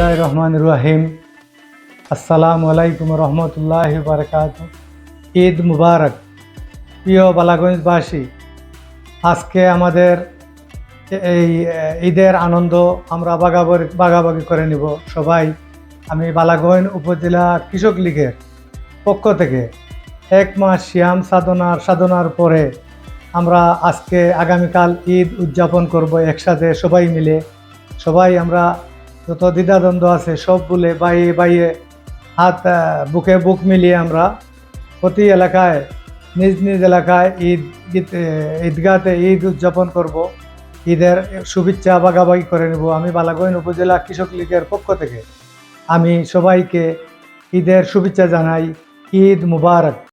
বিসমিল্লাহ রহমান রাহিম আসসালামু আলাইকুম রহমতুল্লাহ বারকাত ঈদ মুবারক। প্রিয় বালাগঞ্জবাসী, আজকে আমাদের এই ঈদের আনন্দ আমরা বাগাবাগি বাগাবাগি করে নিব। সবাই, আমি বালাগঞ্জ উপজেলা কৃষক লীগের পক্ষ থেকে এক মাস শ্যাম সাধনার সাধনার পরে আমরা আজকে আগামীকাল ঈদ উদযাপন করব একসাথে সবাই মিলে। সবাই আমরা যত দ্বিধাদ্বন্দ্ব আছে সব বলে বাইয়ে বাইয়ে হাত বুকে বুক মিলিয়ে আমরা প্রতি এলাকায় নিজ নিজ এলাকায় ঈদ ঈদ আহ, ঈদগাতে ঈদ উদযাপন করব। ঈদের শুভেচ্ছা বাগাবাগি করে নেব। আমি বালাগঞ্জ উপজেলা কৃষক লীগের পক্ষ থেকে। আমি সবাইকে ঈদের শুভেচ্ছা জানাই। ঈদ মুবারক।